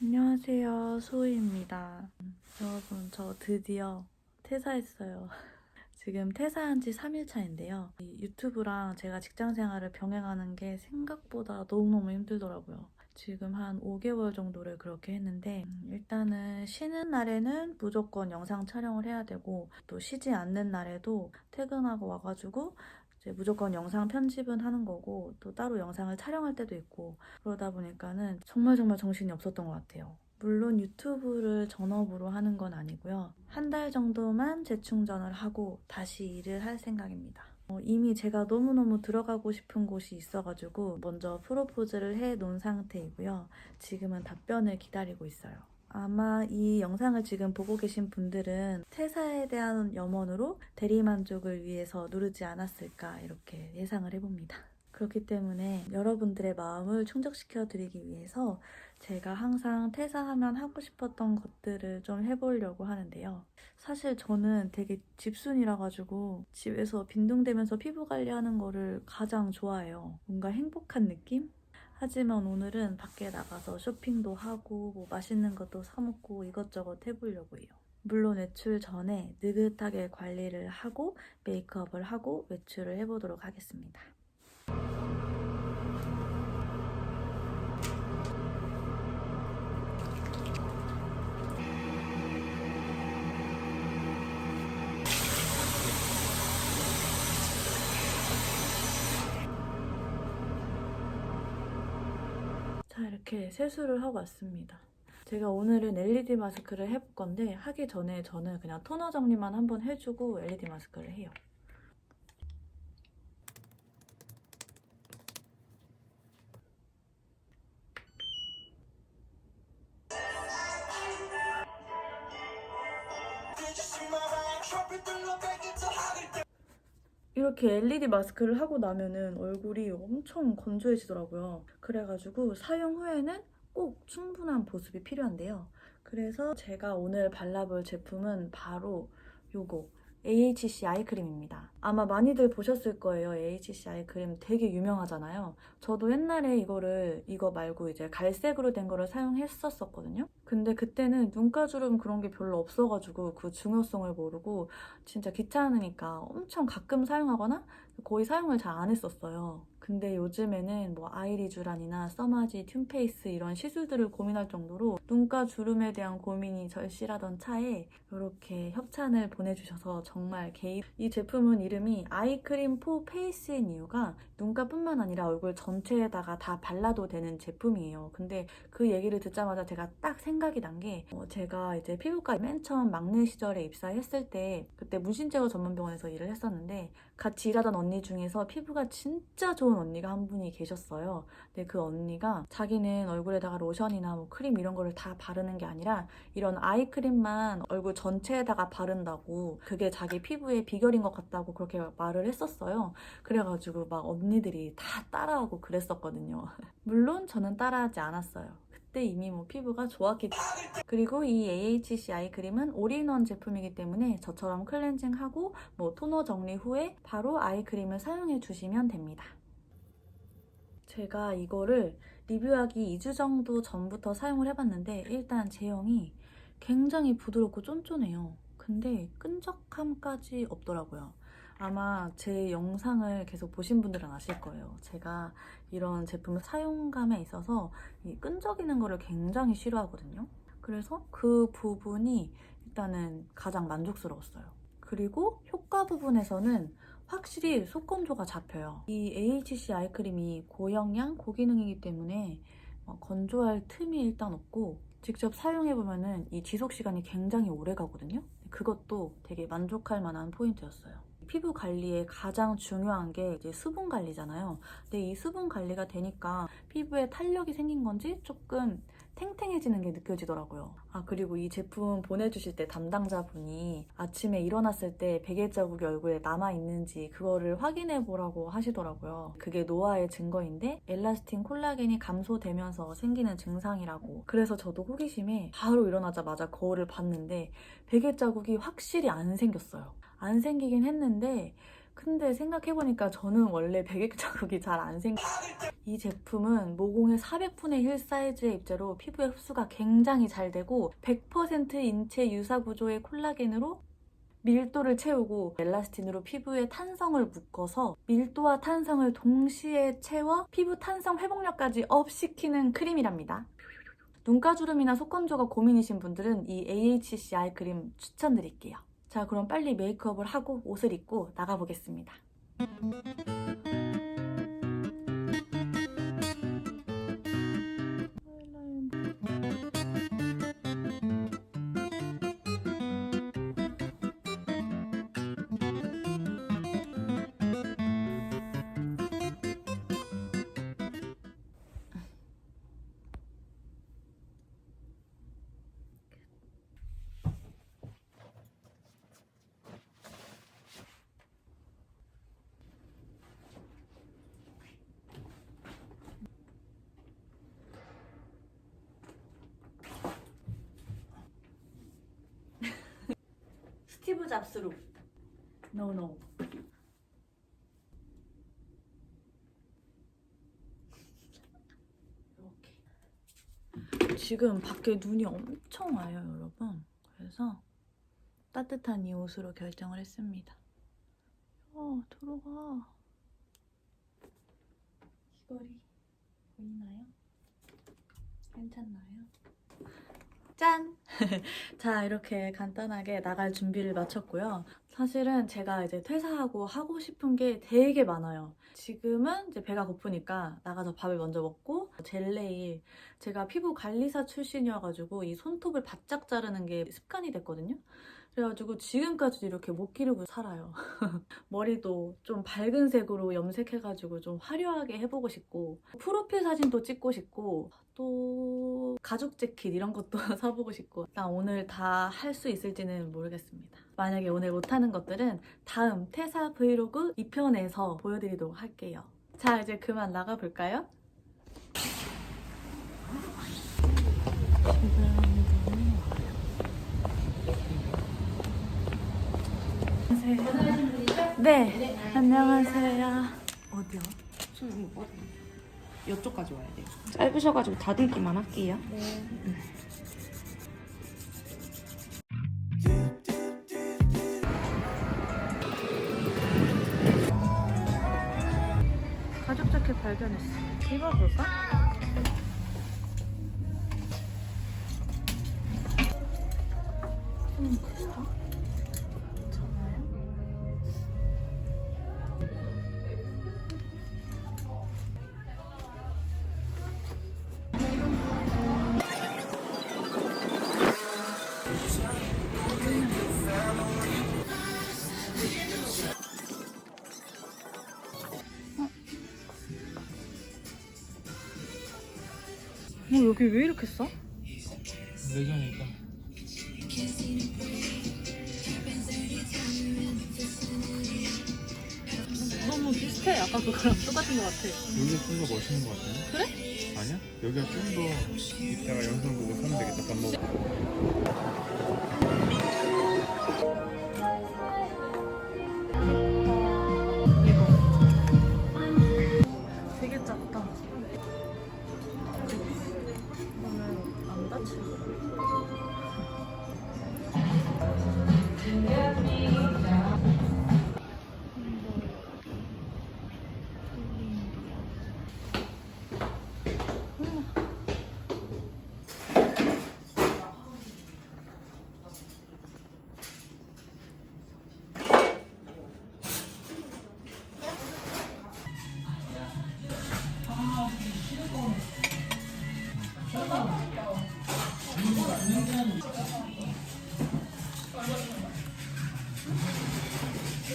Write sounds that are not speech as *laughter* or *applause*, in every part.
안녕하세요. 소희입니다. 여러분, 저 드디어 퇴사했어요. *laughs* 지금 퇴사한 지 3일 차인데요. 이 유튜브랑 제가 직장 생활을 병행하는 게 생각보다 너무너무 힘들더라고요. 지금 한 5개월 정도를 그렇게 했는데, 음, 일단은 쉬는 날에는 무조건 영상 촬영을 해야 되고, 또 쉬지 않는 날에도 퇴근하고 와가지고, 무조건 영상 편집은 하는 거고, 또 따로 영상을 촬영할 때도 있고, 그러다 보니까는 정말 정말 정신이 없었던 것 같아요. 물론 유튜브를 전업으로 하는 건 아니고요. 한 달 정도만 재충전을 하고 다시 일을 할 생각입니다. 어, 이미 제가 너무너무 들어가고 싶은 곳이 있어가지고 먼저 프로포즈를 해 놓은 상태이고요. 지금은 답변을 기다리고 있어요. 아마 이 영상을 지금 보고 계신 분들은 퇴사에 대한 염원으로 대리만족을 위해서 누르지 않았을까 이렇게 예상을 해봅니다. 그렇기 때문에 여러분들의 마음을 충족시켜 드리기 위해서 제가 항상 퇴사하면 하고 싶었던 것들을 좀 해보려고 하는데요. 사실 저는 되게 집순이라 가지고 집에서 빈둥대면서 피부 관리하는 거를 가장 좋아해요. 뭔가 행복한 느낌? 하지만 오늘은 밖에 나가서 쇼핑도 하고 뭐 맛있는 것도 사 먹고 이것저것 해보려고 해요. 물론 외출 전에 느긋하게 관리를 하고 메이크업을 하고 외출을 해보도록 하겠습니다. 이렇게 세수를 하고 왔습니다. 제가 오늘은 LED 마스크를 해볼 건데 하기 전에 저는 그냥 토너 정리만 한번 해주고 LED 마스크를 해요. 이렇게 LED 마스크를 하고 나면은 얼굴이 엄청 건조해지더라고요. 그래가지고 사용 후에는 꼭 충분한 보습이 필요한데요. 그래서 제가 오늘 발라볼 제품은 바로 요거 AHC 아이크림입니다. 아마 많이들 보셨을 거예요. AHC 아이크림 되게 유명하잖아요. 저도 옛날에 이거를 이거 말고 이제 갈색으로 된 거를 사용했었었거든요. 근데 그때는 눈가주름 그런 게 별로 없어가지고 그 중요성을 모르고 진짜 귀찮으니까 엄청 가끔 사용하거나 거의 사용을 잘 안 했었어요. 근데 요즘에는 뭐 아이리쥬란이나 써마지, 튠페이스 이런 시술들을 고민할 정도로 눈가 주름에 대한 고민이 절실하던 차에 이렇게 협찬을 보내주셔서 정말 개인 이 제품은 이름이 아이크림 포 페이스인 이유가 눈가뿐만 아니라 얼굴 전체에다가 다 발라도 되는 제품이에요. 근데 그 얘기를 듣자마자 제가 딱 생각이 난게 어, 제가 이제 피부과 맨 처음 막내 시절에 입사했을 때 그때 문신제거 전문병원에서 일을 했었는데 같이 일하던 언니 중에서 피부가 진짜 좋은 언니가 한 분이 계셨어요. 근데 그 언니가 자기는 얼굴에다가 로션이나 뭐 크림 이런 거를 다 바르는 게 아니라 이런 아이크림만 얼굴 전체에다가 바른다고 그게 자기 피부의 비결인 것 같다고 그렇게 말을 했었어요. 그래가지고 막 언니들이 다 따라하고 그랬었거든요. *laughs* 물론 저는 따라하지 않았어요. 이미 뭐 피부가 때문에 그리고 이 AHC 아이크림은 올인원 제품이기 때문에 저처럼 클렌징하고 뭐 토너 정리 후에 바로 아이크림을 사용해 주시면 됩니다. 제가 이거를 리뷰하기 2주 정도 전부터 사용을 해봤는데 일단 제형이 굉장히 부드럽고 쫀쫀해요. 근데 끈적함까지 없더라고요. 아마 제 영상을 계속 보신 분들은 아실 거예요. 제가 이런 제품 사용감에 있어서 이 끈적이는 거를 굉장히 싫어하거든요. 그래서 그 부분이 일단은 가장 만족스러웠어요. 그리고 효과 부분에서는 확실히 속건조가 잡혀요. 이 AHC 아이크림이 고영양, 고기능이기 때문에 어, 건조할 틈이 일단 없고 직접 사용해보면은 이 지속 시간이 굉장히 오래 가거든요. 그것도 되게 만족할 만한 포인트였어요. 피부 관리에 가장 중요한 게 이제 수분 관리잖아요. 근데 이 수분 관리가 되니까 피부에 탄력이 생긴 건지 조금 탱탱해지는 게 느껴지더라고요. 아, 그리고 이 제품 보내주실 때 담당자분이 아침에 일어났을 때 베개 자국이 얼굴에 남아있는지 그거를 확인해 보라고 하시더라고요. 그게 노화의 증거인데 엘라스틴 콜라겐이 감소되면서 생기는 증상이라고. 그래서 저도 호기심에 바로 일어나자마자 거울을 봤는데 베개 자국이 확실히 안 생겼어요. 안 생기긴 했는데 근데 생각해보니까 저는 원래 백액 자국이 잘 안 생겨. 이 제품은 모공의 400분의 1 사이즈의 입자로 피부의 흡수가 굉장히 잘 되고 100% 인체 유사 구조의 콜라겐으로 밀도를 채우고 엘라스틴으로 피부에 탄성을 묶어서 밀도와 탄성을 동시에 채워 피부 탄성 회복력까지 업시키는 크림이랍니다. 눈가주름이나 속건조가 고민이신 분들은 이 AHC 아이크림 추천드릴게요. 자, 그럼 빨리 메이크업을 하고 옷을 입고 나가보겠습니다. 스티브 잡스로. No, no. 지금 밖에 눈이 엄청 와요, 여러분. 그래서 따뜻한 이 옷으로 결정을 했습니다. 어, 들어가. 귀걸이 보이나요? 괜찮나요? 짠! *laughs* 자, 이렇게 간단하게 나갈 준비를 마쳤고요. 사실은 제가 이제 퇴사하고 하고 싶은 게 되게 많아요. 지금은 이제 배가 고프니까 나가서 밥을 먼저 먹고 젤네일 제가 피부 관리사 출신이어가지고 이 손톱을 바짝 자르는 게 습관이 됐거든요. 그래가지고 지금까지도 이렇게 못 기르고 살아요. *laughs* 머리도 좀 밝은 색으로 염색해가지고 좀 화려하게 해보고 싶고 프로필 사진도 찍고 싶고 또 가죽 재킷 이런 것도 *laughs* 사보고 싶고 나 오늘 다 할 수 있을지는 모르겠습니다. 만약에 오늘 못하는 것들은 다음 퇴사 브이로그 2편에서 보여드리도록 할게요. 자 이제 그만 나가볼까요? 안녕하세요. 네, 안녕하세요. 어디요? 손 이거 뻗어. 이쪽까지 와야 돼요. 짧으셔가지고 다듬기만 할게요. 가죽 자켓 발견했어. 입어볼까? 어, 여기 왜 이렇게 써? 내년이니까 너무 비슷해. 아까 그거랑 똑같은 것 같아. 여기가 좀 더 멋있는 것 같아요 그래? 아니야? 여기가 좀 더 이따가 영상 보고 사면 되겠다 밥 먹고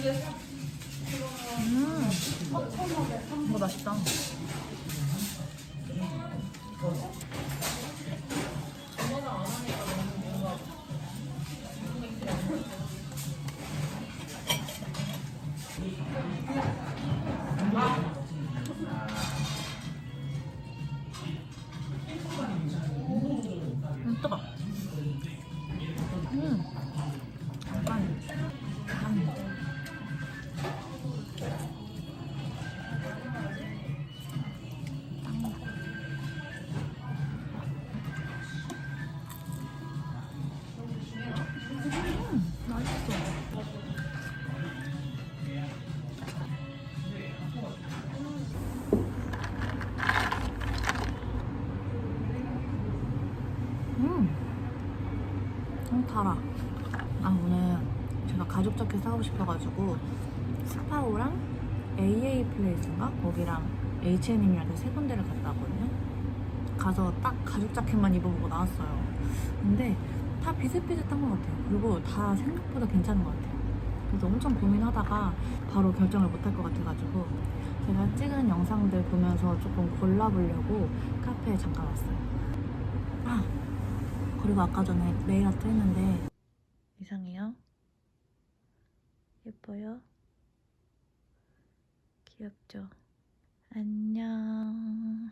이 타라. 아 오늘 제가 가죽 자켓 사고 싶어가지고 스파오랑 AA 플레이스인가 거기랑 H&M이랑 세 군데를 갔다 왔거든요. 가서 딱 가죽 자켓만 입어보고 나왔어요. 근데 다 비슷비슷한 것 같아요. 그리고 다 생각보다 괜찮은 것 같아요. 그래서 엄청 고민하다가 바로 결정을 못할 것 같아가지고 제가 찍은 영상들 보면서 조금 골라보려고 카페에 잠깐 왔어요. 아 그리고 아까 전에 네일 아트 했는데 이상해요? 예뻐요? 귀엽죠? 안녕